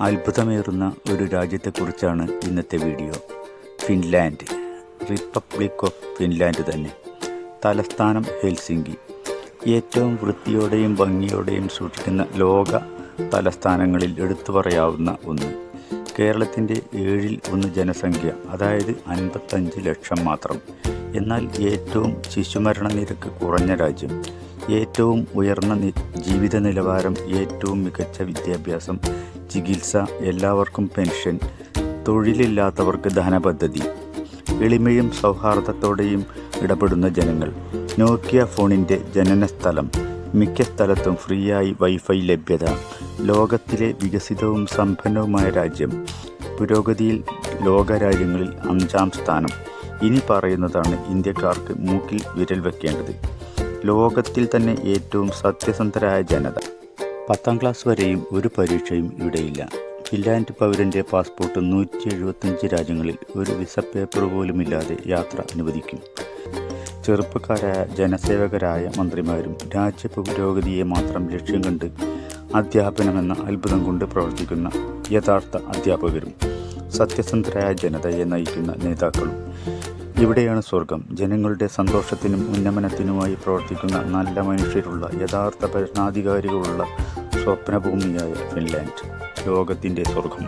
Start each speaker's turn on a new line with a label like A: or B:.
A: അത്ഭുതമേറുന്ന ഒരു രാജ്യത്തെക്കുറിച്ചാണ് ഇന്നത്തെ video. Finland. Republic of Finland തന്നെ. തലസ്ഥാനം ഹെൽസിങ്കി. ഏറ്റവും വൃത്തിയോടെയും ഭംഗിയോടെയും സൂക്ഷിക്കുന്ന ലോക തലസ്ഥാനങ്ങളിൽ എടുത്തു പറയാവുന്ന ഒന്ന്. കേരളത്തിന്റെ ഏഴിൽ ഒന്ന് ജനസംഖ്യ അതായത് അൻപത്തഞ്ച് ലക്ഷം മാത്രം. എന്നാൽ ഏറ്റവും ശിശുമരണ നിരക്ക് കുറഞ്ഞ രാജ്യം. ഏറ്റവും ഉയർന്ന ജീവിത നിലവാരം ഏറ്റവും മികച്ച വിദ്യാഭ്യാസം ചികിത്സ എല്ലാവർക്കും പെൻഷൻ തൊഴിലില്ലാത്തവർക്ക് ധനപദ്ധതി എളിമയും സൗഹാർദ്ദത്തോടെയും ഇടപെടുന്ന ജനങ്ങൾ. നോക്കിയ ഫോണിന്റെ ജനനസ്ഥലം മിക്ക സ്ഥലത്തും ഫ്രീയായി വൈഫൈ ലഭ്യത ലോകത്തിലെ വികസിതവും സമ്പന്നവുമായ രാജ്യം പുരോഗതിയിൽ ലോകരാജ്യങ്ങളിൽ അഞ്ചാം സ്ഥാനം. ഇനി പറയുന്നതാണ് ഇന്ത്യക്കാർക്ക് മൂക്കിൽ വിരൽ വെക്കേണ്ടത്. ലോകത്തിൽ തന്നെ ഏറ്റവും സത്യസന്ധരായ ജനത. പത്താം ക്ലാസ് വരെയും ഒരു പരീക്ഷയും ഇവിടെയില്ല. ഫിൻലാൻഡ് പൗരന്റെ പാസ്പോർട്ട് നൂറ്റി എഴുപത്തഞ്ച് രാജ്യങ്ങളിൽ ഒരു വിസ പേപ്പർ പോലുമില്ലാതെ യാത്ര അനുവദിക്കും. ചെറുപ്പക്കാരായ ജനസേവകരായ മന്ത്രിമാരും രാജ്യ പുരോഗതിയെ മാത്രം ലക്ഷ്യം കണ്ട് അധ്യാപനമെന്ന അത്ഭുതം കൊണ്ട് പ്രവർത്തിക്കുന്ന യഥാർത്ഥ അധ്യാപകരും സത്യസന്ധരായ ജനതയെ നയിക്കുന്ന നേതാക്കളും ഇവിടെയാണ് സ്വർഗം. ജനങ്ങളുടെ സന്തോഷത്തിനും ഉന്നമനത്തിനുമായി പ്രവർത്തിക്കുന്ന നല്ല മനുഷ്യരുള്ള യഥാർത്ഥ ഭരണാധികാരികളുള്ള സ്വപ്നഭൂമിയായ ഫിൻലാൻഡ്. ലോകത്തിന്റെ സ്വർഗം.